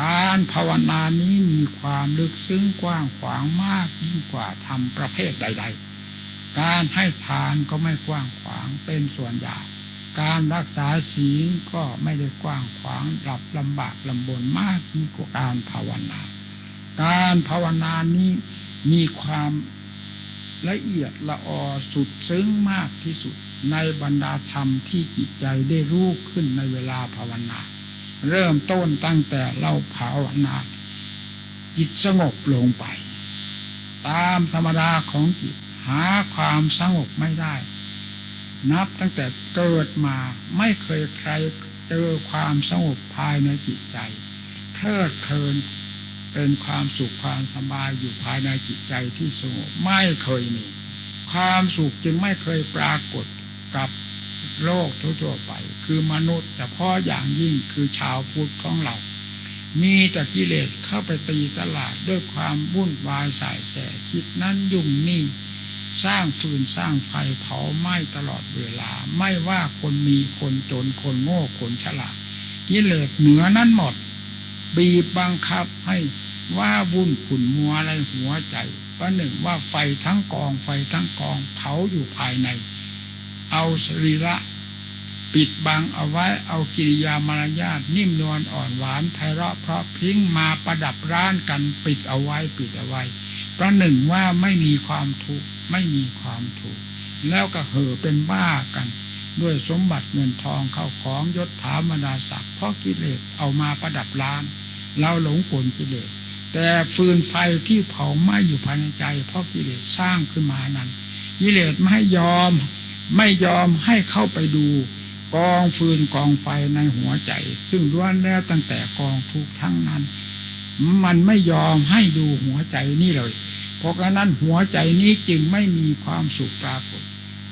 การภาวนานี้มีความลึกซึ้งกว้างขวางมากยิ่งกว่าทำประเภทใด ๆ การให้ทานก็ไม่กว้างขวางเป็นส่วนใหญ่การรักษาศีลก็ไม่ได้กว้างขวางหลับลำบากลำบนมากยิ่งกว่าการภาวนา การภาวนานี้มีความละเอียดละออสุดซึ้งมากที่สุดในบรรดาธรรมที่จิตใจได้รู้ขึ้นในเวลาภาวนา เริ่มต้นตั้งแต่เราภาวนาจิตสงบลงไป ตามธรรมดาของจิตหาความสงบไม่ได้ นับตั้งแต่เกิดมาไม่เคยใครเจอความสงบภายในจิตใจเพลิดเพลินเป็นความสุขความสบายอยู่ภายในจิตใจที่สงบไม่เคยมี ความสุขจึงไม่เคยปรากฏกับ โลกทั่วๆไป คือมนุษย์ แต่พ่ออย่างยิ่งคือชาวพุทธของเรา มีแต่กิเลสเข้าไปตีตลาดด้วยความวุ่นวายสายแสคิดนั้นยุ่งนี่สร้างฟืนสร้างไฟเผาไหม้ตลอดเวลา ไม่ว่าคนมีคนจนคนโง่คนฉลาดกิเลสเหนือนั้นหมด บีบบังคับให้ว่าวุ่นขุนมัวอะไรหัวใจประหนึ่งว่าไฟทั้งกองไฟทั้งกองเผาอยู่ภายใน เอาสรีระ ปิดบังเอาไว้เอากิริยามารยาทนิ่มนวลอ่อนหวานไพเราะเพราะพิ้งมาประดับร้านกันปิดเอาไว้ปิดเอาไว้ประหนึ่งว่าไม่มีความทุกข์ไม่มีความทุกข์แล้วก็เห่อเป็นบ้ากัน ด้วยสมบัติเงินทองเข้าของยศถาบรรดาศักดิ์เพราะกิเลสเอามาประดับร้านเราหลงกลกิเลสแต่ฟืนไฟที่เผาไหม้อยู่ภายในใจ เพราะกิเลสสร้างขึ้นมานั้นกิเลสไม่ยอม ไม่ยอมให้เข้าไปดูกองฟืนกองไฟในหัวใจ ซึ่งล้วนแล้วตั้งแต่กองทุกทั้งนั้น มันไม่ยอมให้ดูหัวใจนี่เลย เพราะฉะนั้นหัวใจนี้จึงไม่มีความสุขปรากฏ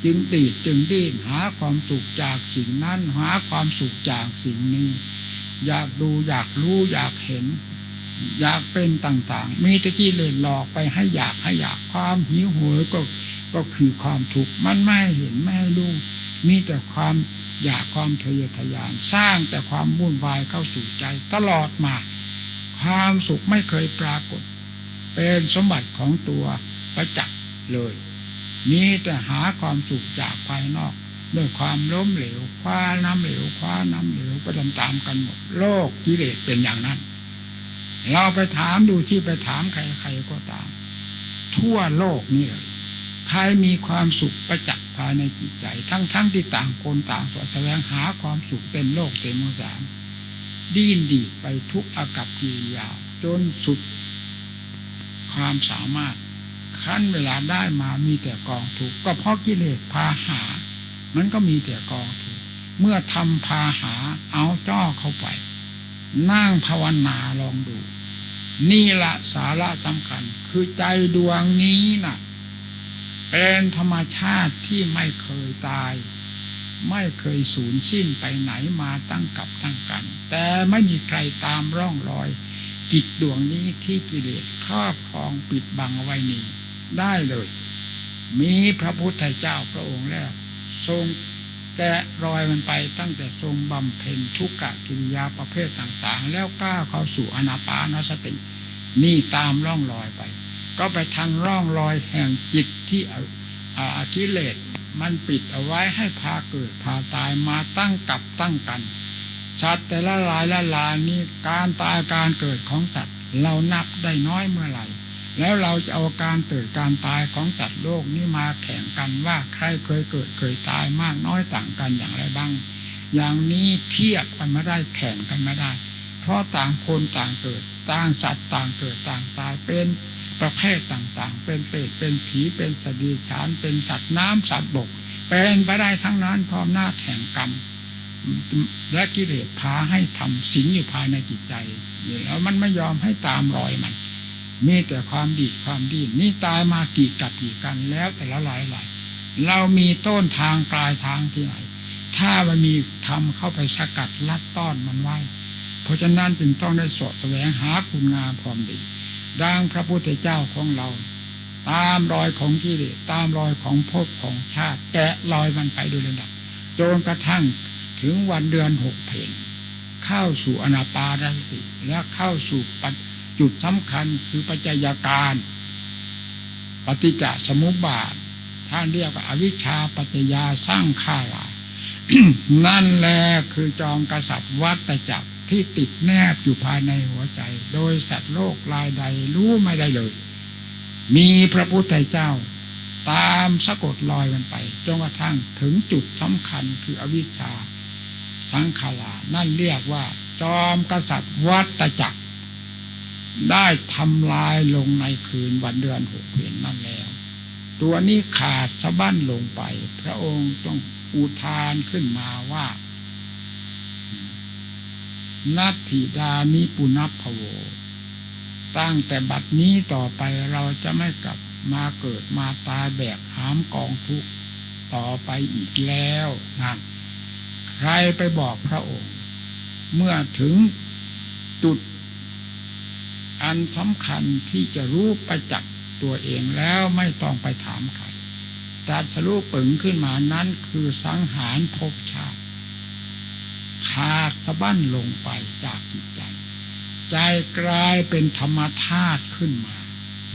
จึงตีดจึงดิ้นหาความสุขจากสิ่งนั้นหาความสุขจากสิ่งนี้ อยากดูอยากรู้อยากเห็น อยากเป็นต่างๆ มีแตะกี้เลยหลอกไปให้อยากให้อยากความหิวโหยก็ ก็คือความทุกข์มันไม่ใหเห็นไม่ให้รู้มีแต่ความอยากความทะเยอทะยานสร้างแต่ความวุ่นวายเข้าสู่ใจตลอดมา ความสุขไม่เคยปรากฏ เป็นสมบัติของตัวประจักษ์เลยมีแต่หาความสุขจากภายนอก ด้วยความล้มเหลวคว้าน้ำเหลวคว้าน้ำเหลวไปตามๆกันหมดโลกกิเลสเป็นอย่างนั้น เราไปถามดูที่ไปถามใครๆก็ตาม ทั่วโลกนี่เลย ใครมีความสุขประจักษ์ภายในจิตใจ ทั้งๆทที่ต่างคนต่างสวแสวงหาความสุขเต็มโลกเต็มมสารดิ้นดีไปทุกอากับกิริยาจนสุดความสามารถขั้นเวลาได้มามีแต่กองทุกก็เพราะกิเลสพาหา มันก็มีแต่กองทุกเมื่อทำพาหาเอาจ้อเข้าไป นั่งภาวนาลองดู นี่ละสาระสำคัญ คือใจดวงนี้นะ่ะ เป็นธรรมชาติที่ไม่เคยตาย ไม่เคยสูญสิ้นไปไหนมาตั้งกับตั้งกัน แต่ไม่มีใครตามร่องรอยจิตดวงนี้ที่กิเลสครอบครองปิดบังไว้นี้ได้เลย มีพระพุทธเจ้าพระองค์แรกทรงแกะรอยมันไปตั้งแต่ทรงบำเพ็ญทุกกะกิริยาประเภทต่างๆ แล้วก้าวเข้าสู่อนาปานสติ นี่ตามร่องรอยไป ก็ไปทางร่องรอยแห่งจิตที่อากิเลสมันปิดเอาไว้ให้พาเกิดพาตายมาตั้งกับตั้งกัน สัตว์แต่ละลายละลายนี้การตายการเกิดของสัตว์ เรานับได้น้อยเมื่อไหร่ แล้วเราจะเอาการเกิดการตายของสัตว์โลกนี้มาแข่งกันว่าใครเคยเกิดเคยตายมากน้อยต่างกันอย่างไรบ้าง อย่างนี้เทียบกันไม่ได้แข่งกันไม่ได้ เพราะต่างคนต่างเกิด ต่างสัตว์ต่างเกิดต่างตายเป็น ประเภทต่างๆ เป็นเปรตเป็นผีเป็นสตีฉานเป็นสัตว์น้ำสัตว์บก เป็นไปได้ทั้งนั้นพร้อมหน้าแข่งกรรม และกิเลสพาให้ทำสิงอยู่ภายในจิตใจแล้วมันไม่ยอมให้ตามรอยมัน มีแต่ความดีความดีนี่ตายมากี่กับกี่กันแล้วแต่ละหลายหลายเรามีต้นทางกลายทางที่ไหน ถ้ามันมีทำเข้าไปสกัดลัดต้อนมันไว้ เพราะฉะนั้นจึงต้องได้สดแสวงหาคุณงามความดี ดังพระพุทธเจ้าของเรา ตามรอยของกิเลสตามรอยของภพของชาติแกะรอยมันไปโดยลำดับจนกระทั่งถึงวันเดือนหกเพนเข้าสู่อนาปานสติและเข้าสู่ปัจจุดสำคัญคือปัจจัยการ ปฏิจจสมุปบาทท่านเรียกว่าอวิชชาปัจจยาสร้างข้าลานั่นแหละคือจองกษัตริย์วัตจักร ที่ติดแนบอยู่ภายในหัวใจ โดยสัตว์โลกรายใดรู้ไม่ได้เลย มีพระพุทธเจ้า ตามสะกดรอยมันไปจนกระทั่งถึงจุดสำคัญคืออวิชชาสังขารานั่นเรียกว่า จอมกษัตริย์วัตจักร ได้ทำลายลงในคืนวันเดือนหกเพ็ญนั่นแล้ว ตัวนี้ขาดสะบั้นลงไป พระองค์ต้องอุทานขึ้นมาว่า นัตถิดานิปุณพพโว ตั้งแต่บัดนี้ต่อไปเราจะไม่กลับมาเกิดมาตายแบกหามกองทุกข์ต่อไปอีกแล้วนั่นใครไปบอกพระองค์ เมื่อถึงจุด อันสำคัญที่จะรู้ประจักษ์ตัวเองแล้วไม่ต้องไปถามใครตรัสรู้ปึงขึ้นมานั้นคือสังหารภพชา ขาดสะบั้นลงไปจากจิตใจ ใจกลายเป็นธรรมธาตุขึ้นมา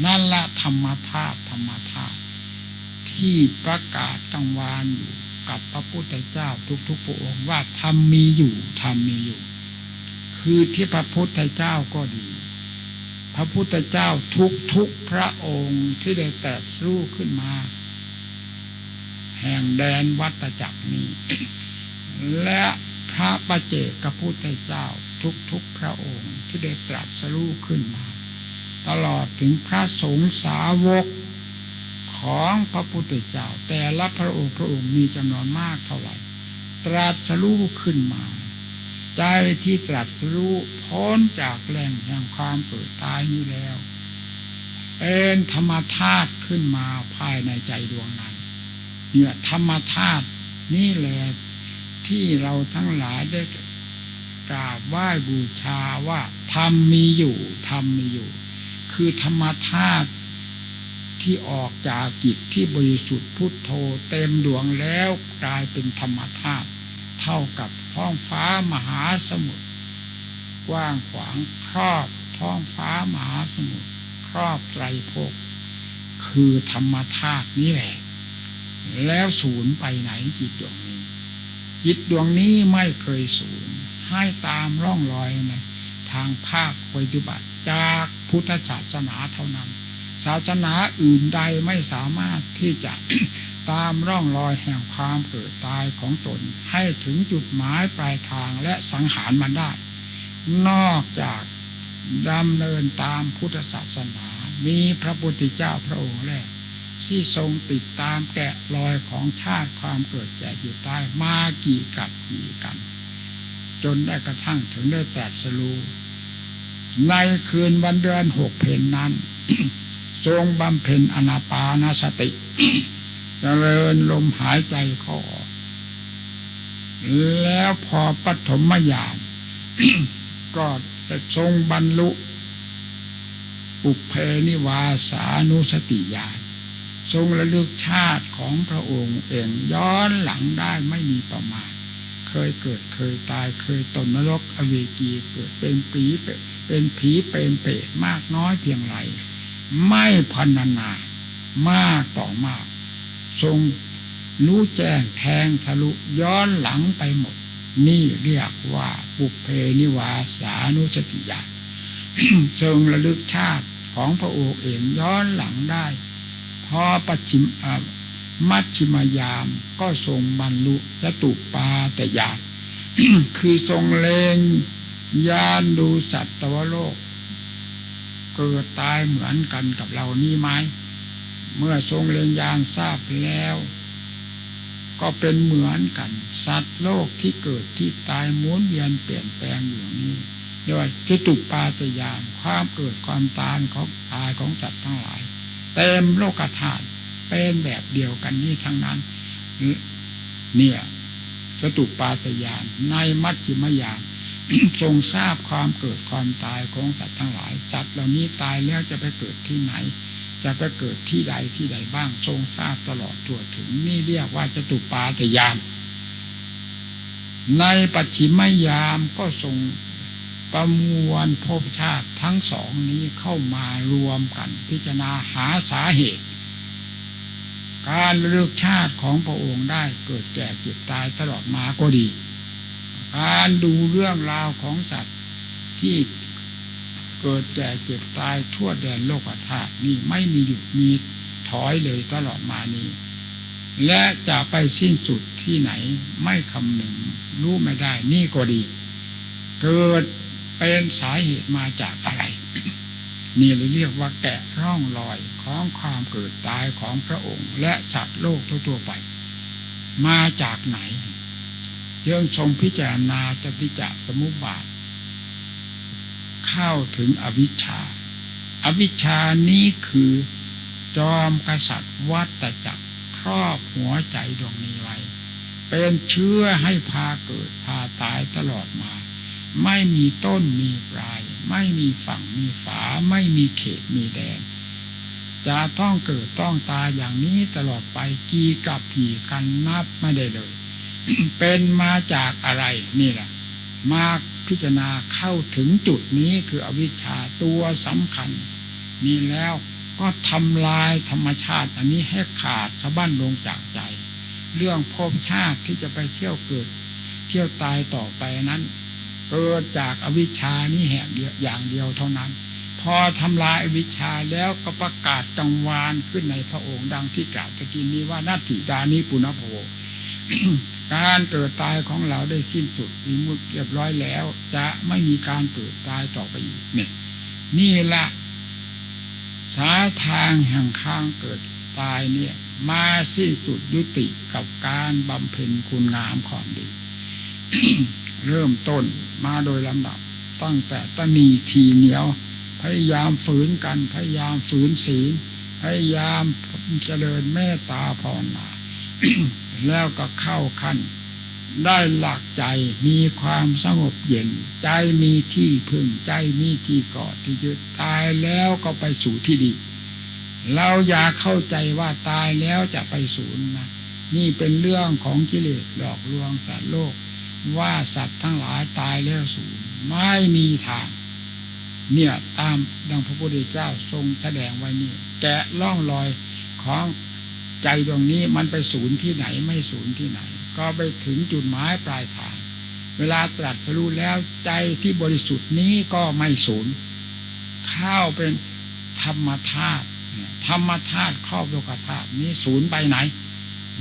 นั่นละธรรมธาตุธรรมธาตุที่ประกาศกังวานอยู่กับพระพุทธเจ้าทุกๆพระองค์ว่าธรรมมีอยู่ธรรมมีอยู่ คือที่พระพุทธเจ้าก็ดี พระพุทธเจ้าทุกทุกๆพระองค์ที่ได้แตรัสรู้ขึ้นมาแห่งแดนวัตจักรนี้ และ พระประเจกับพุทธเจ้าทุกๆพระองค์ที่ได้ตรัสรู้ขึ้นมา ตลอดถึงพระสงฆ์สาวกของพระพุทธเจ้า แต่ละพระองค์พระองค์มีจำนวนมากเท่าไหร่ ตรัสรู้ขึ้นมา ใจที่ตรัสรู้พ้นจากแหล่งแห่งความเกิดตายนี้แล้วเป็นธรรมธาตุขึ้นมาภายในใจดวงนั้น เนี่ยธรรมธาตุนี่แหละ ที่เราทั้งหลายได้กราบไหว้บูชาว่าธรรมมีอยู่ธรรมมีอยู่ คือธรรมธาตุที่ออกจากจิตที่บริสุทธิ์พุทโธเต็มดวงแล้วกลายเป็นธรรมธาตุเท่ากับท้องฟ้ามหาสมุทรกว้างขวางครอบท้องฟ้ามหาสมุทรครอบไตรภพคือธรรมธาตุนี่แหละ แล้วศูนย์ไปไหนจิตดวง จิตดวงนี้ไม่เคยศูนย์ให้ตามร่องรอยในทางภาคปฏิบัติจากพุทธศาสนาเท่านั้น ศาสนาอื่นใดไม่สามารถที่จะตามร่องรอยแห่งความเกิดตายของตน ให้ถึงจุดหมายปลายทางและสังหารมันได้ นอกจากดำเนินตามพุทธศาสนา มีพระพุทธเจ้าพระองค์แรก ที่ทรงติดตามแกะรอยของชาติความเกิดแก่อยู่ใต้มากี่กับกี่กัน จนได้กระทั่งถึงได้ตรัสรู้ในคืนวันเดือนหกเพนนั้น ทรงบำเพ็ญอนาปานสติเจริญลมหายใจเข้าออก แล้วพอปฐมยามก็ทรงบรรลุ ปุเพนิวาสานุสติญาณ ทรงระลึกชาติของพระองค์เองย้อนหลังได้ไม่มีประมาณ เคยเกิดเคยตายเคยตนนรกอเวกีเกิดเป็นปีเป็นผีเป็นเปรตมากน้อยเพียงไรไม่พันานามากต่อมาก ทรงรู้แจ้งแทงทะลุย้อนหลังไปหมด นี่เรียกว่าปุเพนิวาสานุสติญาทรงระลึกชาติของพระองค์เองย้อนหลังได้ พอปัจฉิมมัชชิมยาม ก็ทรงบรรลุจตุปาตยานคือทรงเลงยานดูสัตวโลก เกิดตายเหมือนกันกับเรานี่ไหม เมื่อทรงเลงยานทราบแล้ว ก็เป็นเหมือนกัน สัตว์โลกที่เกิดที่ตายหมุนเวียนเปลี่ยนแปลงอยู่นี้เรียกว่าจตุปาตยานความเกิดความตายของตายของสัตว์ทั้งหลาย เต็มโลกธาตุเป็นแบบเดียวกันนี่ทั้งนั้น เนี่ยจตุปาตยานในมัชฌิมยานทรงทราบความเกิดความตายของสัตว์ทั้งหลาย สัตว์เหล่านี้ตายแล้วจะไปเกิดที่ไหน จะไปเกิดที่ใดที่ใดบ้างทรงทราบตลอดทั่วถึงนี่เรียกว่าจตุปาตยานในปัจฉิมยามก็ส่ง ประมวลภพชาติทั้งสองนี้เข้ามารวมกันพิจารณาหาสาเหตุ การระลึกชาติของพระองค์ได้เกิดแก่เจ็บตายตลอดมาก็ดี การดูเรื่องราวของสัตว์ที่เกิดแก่เจ็บตายทั่วแดนโลกธาตุนี่ไม่มีหยุดมีถอยเลยตลอดมานี้ และจะไปสิ้นสุดที่ไหนไม่คำหนึ่งรู้ไม่ได้นี่ก็ดี เกิด เป็นสาเหตุมาจากอะไร นี่เราเรียกว่าแกะร่องรอยของความเกิดตายของพระองค์ และสัตว์โลกทั่วๆไป มาจากไหนเยังทรงพิจารณาจติจะสมุปบาท เข้าถึงอวิชชา อวิชชานี้คือจอมกษัตริย์วัตจักรครอบหัวใจดวงนี้ไว้ เป็นเชื้อให้พาเกิดพาตายตลอดมา ไม่มีต้นมีปลาย ไม่มีฝั่งมีฝา ไม่มีเขตมีแดน จะต้องเกิดต้องตายอย่างนี้ตลอดไปกี่กับกี่กันนับไม่ได้เลย เป็นมาจากอะไรนี่แหละมาพิจารณาเข้าถึงจุดนี้คืออวิชชาตัวสำคัญ นี่แล้วก็ทำลายธรรมชาติอันนี้ให้ขาดสะบั้นลงจากใจ เรื่องภพชาติที่จะไปเที่ยวเกิด เที่ยวตายต่อไปนั้น เกิดจากอวิชชานี้แห่งเดียวอย่างเดียวเท่านั้น พอทำลายอวิชชาแล้วก็ประกาศจังวานขึ้นในพระองค์ดังที่กล่าวตะกี้นี้ว่านาถิดานิปุณโภการเกิดตายของเราได้สิ้นสุดมีมุดเรียบร้อยแล้ว จะไม่มีการเกิดตายต่อไปอีกเนี่ยนี่ละสายทางแห่งข้างเกิดตายเนี่ยมาสิ้นสุดยุติกับการบำเพ็ญคุณงามความดี เริ่มต้นมาโดยลำดับ ตั้งแต่ตนีทีเหนียว พยายามฝืนกัน พยายามฝืนศีล พยายามเจริญเมตตาภาวนาแล้วก็เข้าขั้น ได้หลักใจมีความสงบเย็น ใจมีที่พึ่งใจมีที่เกาะที่ยึดตายแล้วก็ไปสู่ที่ดี เราอย่าเข้าใจว่าตายแล้วจะไปศูนย์นะนี่เป็นเรื่องของกิเลสหลอกลวงสัตว์โลก ว่าสัตว์ทั้งหลายตายแล้วศูนไม่มีทาง เนี่ยตามดังพระพุทธเจ้าทรงแสดงไว้นี่แกะล่องรอยของใจดวงนี้มันไปศูนย์ที่ไหนไม่ศูนย์ที่ไหน ก็ไปถึงจุดหมายปลายทาง เวลาตรัสรู้แล้วใจที่บริสุทธิ์นี้ก็ไม่ศูนย์เข้าเป็นธรรมธาตุธรรมธาตุครอบโลกธาตุนี้ศูนย์ไปไหน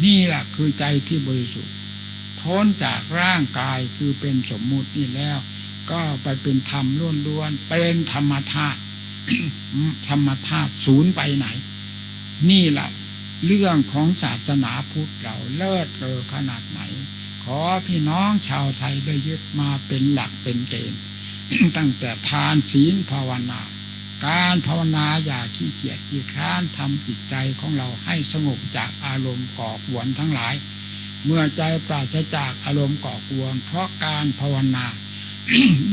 นี่แหละคือใจที่บริสุทธิ์ พ้นจากร่างกายคือเป็นสมมุตินี่แล้ว ก็ไปเป็นธรรมล้วนๆเป็นธรรมธาตุธรรมธาตุศูนย์ไปไหน นี่แหละเรื่องของศาสนาพุทธเราเลิศเลอขนาดไหน ขอพี่น้องชาวไทยได้ยึดมาเป็นหลักเป็นเกณฑ์ตั้งแต่ทานศีลภาวนา การภาวนาอย่าขี้เกียจขี้คร้านทำจิตใจของเราให้สงบจากอารมณ์ก่อกวนทั้งหลาย เมื่อใจปราศจากอารมณ์ก่อกวนเพราะการภาวนา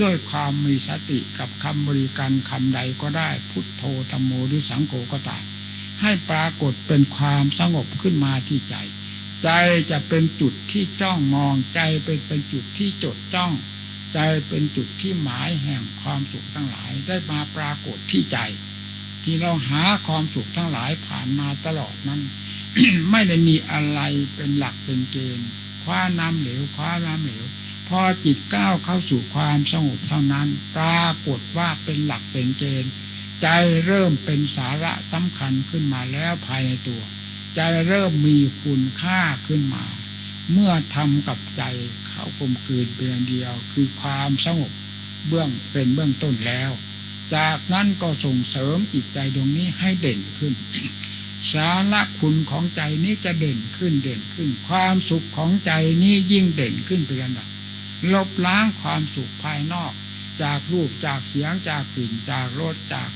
ด้วยความมีสติกับคำบริกรรมคำใดก็ได้พุทโธธรรมโมหรือสังโฆก็ตามให้ปรากฏเป็นความสงบขึ้นมาที่ใจ ใจจะเป็นจุดที่จ้องมองใจเป็นเป็นจุดที่จดจ้อง ใจเป็นจุดที่หมายแห่งความสุขทั้งหลายได้มาปรากฏที่ใจ ที่เราหาความสุขทั้งหลายผ่านมาตลอดนั้น ไม่ได้มีอะไรเป็นหลักเป็นเกณฑ์คว้าน้ำเหลวคว้าน้ำเหลวพอจิตก้าวเข้าสู่ความสงบเท่านั้น ปรากฏว่าเป็นหลักเป็นเกณฑ์ใจเริ่มเป็นสาระสำคัญขึ้นมาแล้วภายในตัว ใจเริ่มมีคุณค่าขึ้นมา เมื่อทำกับใจเข้ากลมกลืนเป็นอันเดียว คือความสงบเบื้องเป็นเบื้องต้นแล้ว จากนั้นก็ส่งเสริมจิตใจดวงนี้ให้เด่นขึ้น สาระคุณของใจนี้จะเด่นขึ้นเด่นขึ้น ความสุขของใจนี้ยิ่งเด่นขึ้นเป็นลำดับลบล้างความสุขภายนอก จากรูปจากเสียงจากกลิ่นจากรสจาก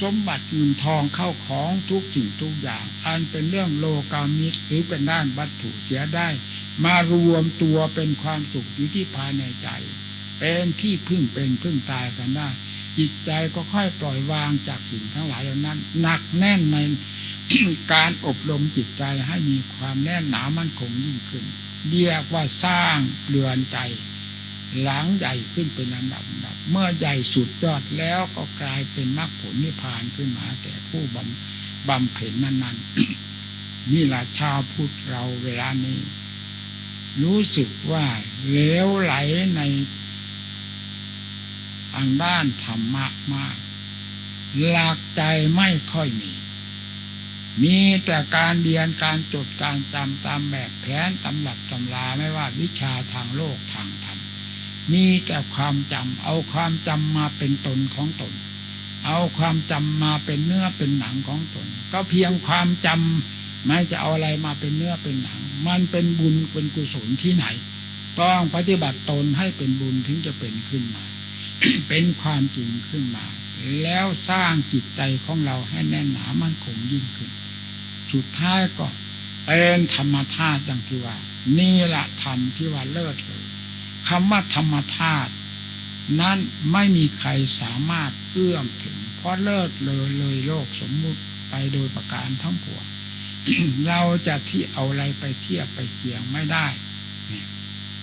สมบัติเงินทองเข้าของทุกสิ่งทุกอย่าง อันเป็นเรื่องโลกามิตรหรือเป็นด้านวัตถุเสียได้ มารวมตัวเป็นความสุขอยู่ที่ภายในใจ เป็นที่พึ่งเป็นพึ่งตายกันได้ จิตใจก็ค่อยปล่อยวางจากสิ่งทั้งหลายเหล่านั้น หนักแน่นในการอบรมจิตใจให้มีความแน่นหนามั่นคงยิ่งขึ้น เรียกว่าสร้างเรือนใจหลังใหญ่ขึ้นเป็นลำดับดับ เมื่อใหญ่สุดยอดแล้วก็กลายเป็นมรรคผลนิพพานขึ้นมาแก่ผู้บำบำเพ็ญนั้นๆ นี่แหละชาวพุทธเราเวลานี้ รู้สึกว่าเลวไหลใน ทางด้านธรรมะมาก หลักใจไม่ค่อยมี มีแต่การเรียนการจดการจำตามแบบแผนตำรับตำราไม่ว่าวิชาทางโลกทางธรรมมีแต่ความจำเอาความจำมาเป็นตนของตน เอาความจำมาเป็นเนื้อเป็นหนังของตน ก็เพียงความจำไม่จะเอาอะไรมาเป็นเนื้อเป็นหนัง มันเป็นบุญเป็นกุศลที่ไหน ต้องปฏิบัติตนให้เป็นบุญถึงจะเป็นขึ้นมา เป็นความจริงขึ้นมา แล้วสร้างจิตใจของเราให้แน่นหนามั่นคงยิ่งขึ้น สุดท้ายก็เป็นธรรมธาตุอย่างที่ว่า นี่แหละธรรมที่ว่าเลิศเลยคำว่าธรรมธาตุนั้นไม่มีใครสามารถเอื้อมถึง เพราะเลิศเลยเลยโลกสมมุติไปโดยประการทั้งปวงเราจะที่เอาอะไรไปเทียบไปเคียงไม่ได้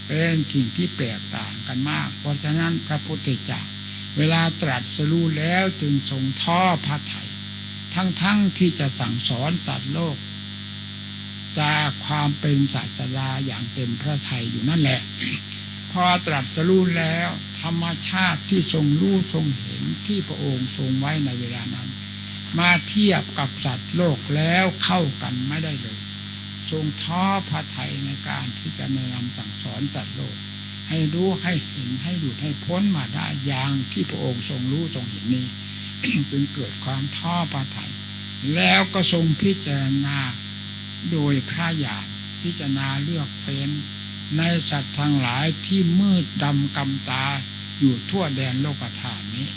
เป็นสิ่งที่แปลกต่างกันมาก เพราะฉะนั้นพระพุทธเจ้าเวลาตรัสรู้แล้วจึงทรงท่อพระไถยทั้งๆทที่จะสั่งสอนสัตว์โลก จากความเป็นศาสดาอย่างเต็มพระทัยอยู่นั่นแหละ พอตรัสรู้แล้ว ธรรมชาติที่ทรงรู้ทรงเห็นที่พระองค์ทรงไว้ในเวลานั้น มาเทียบกับสัตว์โลกแล้วเข้ากันไม่ได้เลย ทรงท้อพระไทยในการที่จะแนะนำสั่งสอนสัตว์โลก ให้รู้ให้เห็นให้หลุดให้พ้นมาได้อย่างที่พระองค์ทรงรู้ทรงเห็นนี้จึงเกิดความท้อพระไทยแล้วก็ทรงพิจารณาโดยพระญาณพิจารณาเลือกเฟ้น ในสัตว์ทั้งหลายที่มืดดำกำตาอยู่ทั่วแดนโลกธาตุนี้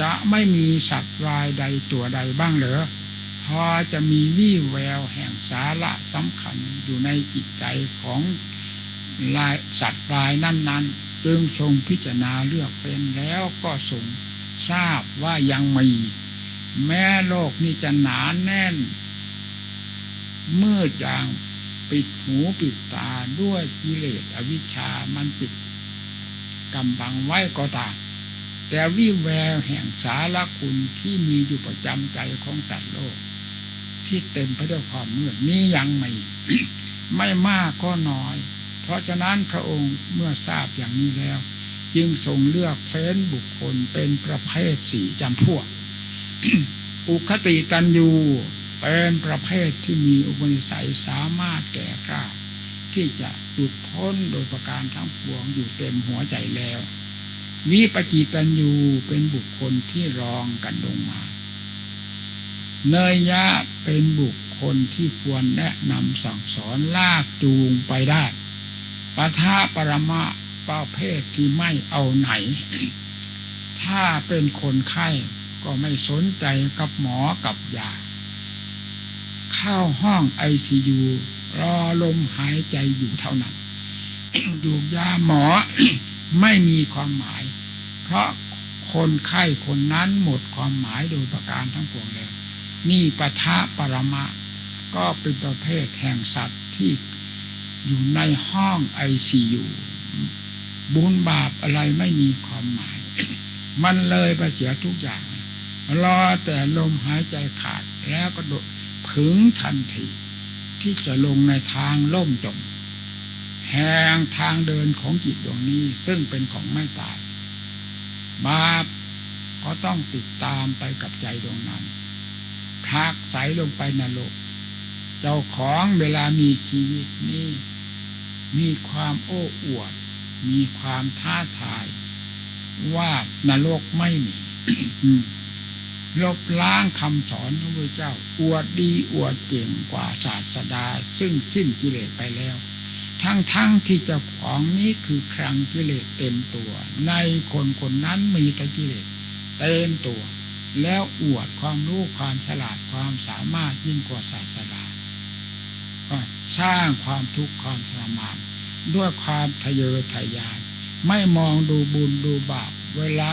จะไม่มีสัตว์รายใดตัวใดบ้างเหรอ พอจะมีวี่แววแห่งสาระสำคัญอยู่ในจิตใจของลายสัตว์รายนั้น ๆ จึงทรงพิจารณาเลือกเป็นแล้วก็ทรงทราบว่ายังมีแม้โลกนี้จะหนานแน่น มืดอย่างปิดหูปิดตาด้วยกิเลสอวิชชามันปิดกำบังไว้ก็ตามแต่วิแววแห่งสารคุณที่มีอยู่ประจำใจของสัตว์โลก ที่เต็มไปด้วยความมืดนี้ยังไม่ไม่มากก็น้อย เพราะฉะนั้นพระองค์เมื่อทราบอย่างนี้แล้ว จึงทรงเลือกเฟ้นบุคคลเป็นประเภทสี่จำพวก อุคติตันยูเป็นประเภทที่มีอุปนิสัยสามารถแก่กล้าที่จะหลุดพ้นโดยประการทั้งปวงอยู่เต็มหัวใจแล้ววิปจิตันยูเป็นบุคคลที่รองกันลงมา เนยยะเป็นบุคคลที่ควรแนะนำสั่งสอนลากจูงไปได้ปทาปรมะประเภทที่ไม่เอาไหน ถ้าเป็นคนไข้ก็ไม่สนใจกับหมอกับยา เข้าห้องไอซียูรอลมหายใจอยู่เท่านั้นดูยาหมอไม่มีความหมาย เพราะคนไข้คนนั้นหมดความหมายโดยประการทั้งปวงแล้ว นี่ปะทะปรมะ ก็เป็นประเภทแห่งสัตว์ที่อยู่ในห้องไอซียูบุญบาปอะไรไม่มีความหมาย มันเลยไปเสียทุกอย่าง รอแต่ลมหายใจขาดแล้วก็โดดผึงทันที ที่จะลงในทางล่มจม แห่งทางเดินของจิตดวงนี้ ซึ่งเป็นของไม่ตาย บาปก็ต้องติดตามไปกับใจดวงนั้น พักใสลงไปนรก เจ้าของเวลามีชีวิตนี้ มีความโอ้อวด มีความท้าทาย ว่านรกไม่มีลบล้างคำสอนของพระเจ้า อวดดีอวดเก่งกว่าศาสดา ซึ่งสิ้นกิเลสไปแล้ว ทั้งๆทที่เจ้าของนี้คือครังกิเลสเต็มตัว ในคนคนนั้นมีแต่กิเลสเต็มตัว แล้วอวดความรู้ความฉลาดความสามารถยิ่งกว่าศาสดาก็สร้างความทุกข์ความทรมานด้วยความทะเยอทะยาน ไม่มองดูบุญดูบาปเวลา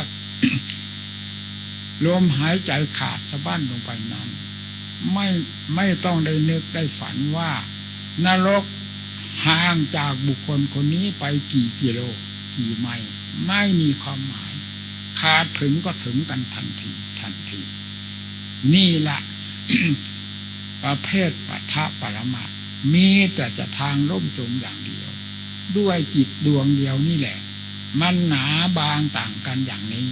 ลมหายใจขาดสะบั้นลงไปนั้น ไม่ไม่ต้องได้นึกได้ฝันว่า นรกห่างจากบุคคลคนนี้ไปกี่กิโล กี่ไมล์ไม่มีความหมาย ขาดถึงก็ถึงกันทันที ทันที นี่แหละ ประเภทปัทะปรมามีแต่จะทางร่มจมอย่างเดียว ด้วยจิตดวงเดียวนี่แหละ มันหนาบางต่างกันอย่างนี้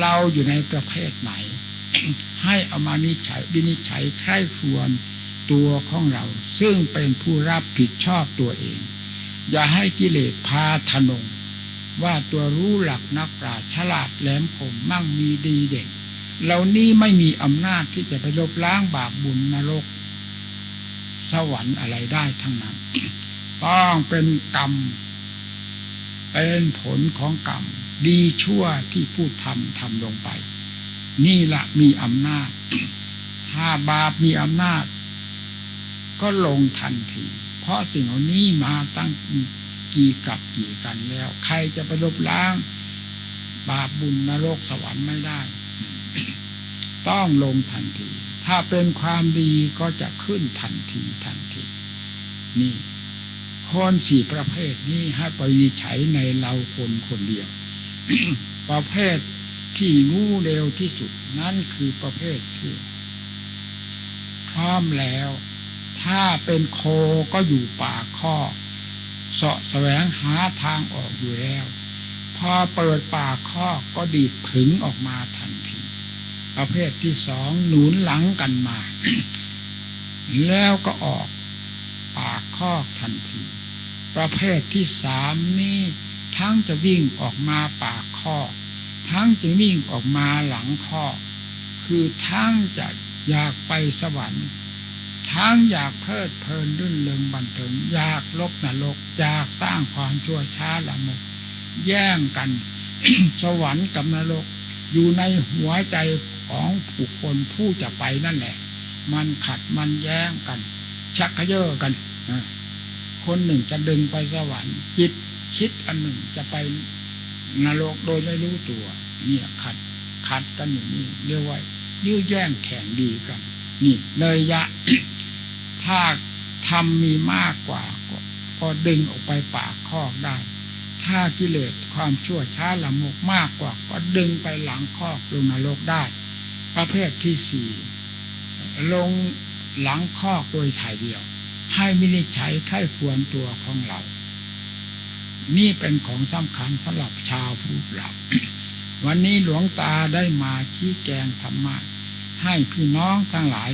เราอยู่ในประเภทไหน ให้เอามานิจัยวินิจฉัยใคร่ครวญตัวของเรา ซึ่งเป็นผู้รับผิดชอบตัวเอง อย่าให้กิเลสพาทนงว่าตัวรู้หลักนักปราชญ์ฉลาดแหลมคมมั่งมีดีเด่น เหล่านี้ไม่มีอำนาจที่จะไปลบล้างบาปบุญนรก สวรรค์อะไรได้ทั้งนั้น ต้องเป็นกรรม เป็นผลของกรรม ดีชั่วที่ผู้ทำทำลงไป นี่ละมีอำนาจ ถ้าบาปมีอำนาจ ก็ลงทันที เพราะสิ่งเหล่านี้มาตั้งกี่กับกี่กันแล้ว ใครจะไปลบล้าง บาปบุญนรกสวรรค์ไม่ได้ ต้องลงทันที ถ้าเป็นความดีก็จะขึ้นทันทีทันที นี่คนสี่ประเภทนี้ให้ไปนิฉัยในเราคนคนเดียว ประเภทที่งูเร็วที่สุดนั่นคือประเภทที่พร้อมแล้ว ถ้าเป็นโคก็อยู่ปากข้อเสาะแสวงหาทางออกอยู่แล้ว พอเปิดปากข้อก็ดีดผึงออกมาทันที ประเภทที่สองหนุนหลังกันมา แล้วก็ออกปากคอกทันที ประเภทที่สามนี่ทั้งจะวิ่งออกมาปากคอก ทั้งจะวิ่งออกมาหลังคอก คือทั้งจะอยากไปสวรรค์ ทั้งอยากเพลิดเพลินรื่นเริงบันเทิงอยากลบนรกอยากสร้างความชั่วช้าละมกแย่งกัน สวรรค์กับนรกอยู่ในหัวใจ ของบุคคลผู้จะไปนั่นแหละ มันขัดมันแย้งกัน ชักเขย่อกันคนหนึ่งจะดึงไปสวรรค์ จิตคิดอันหนึ่งจะไปนรกโดยไม่รู้ตัว เนี่ยขัดขัดกันอย่างนี้เรียกว่ายื้อแย่งแข่งดีกัน นี่ เลยยะ ถ้าทำมีมากกว่าก็ก็ดึงออกไปปากคอกได้ ถ้ากิเลสความชั่วช้าละมกมากกว่า ก็ดึงไปหลังคอกลงนรกได้ ประเภทที่สี่ลงหลังข้อโดยถ่ายเดียว ให้มินิจฉัยไข้ควรตัวของเรา นี่เป็นของสำคัญสำหรับชาวพุทธเรา วันนี้หลวงตาได้มาชี้แจงธรรมะให้พี่น้องทั้งหลาย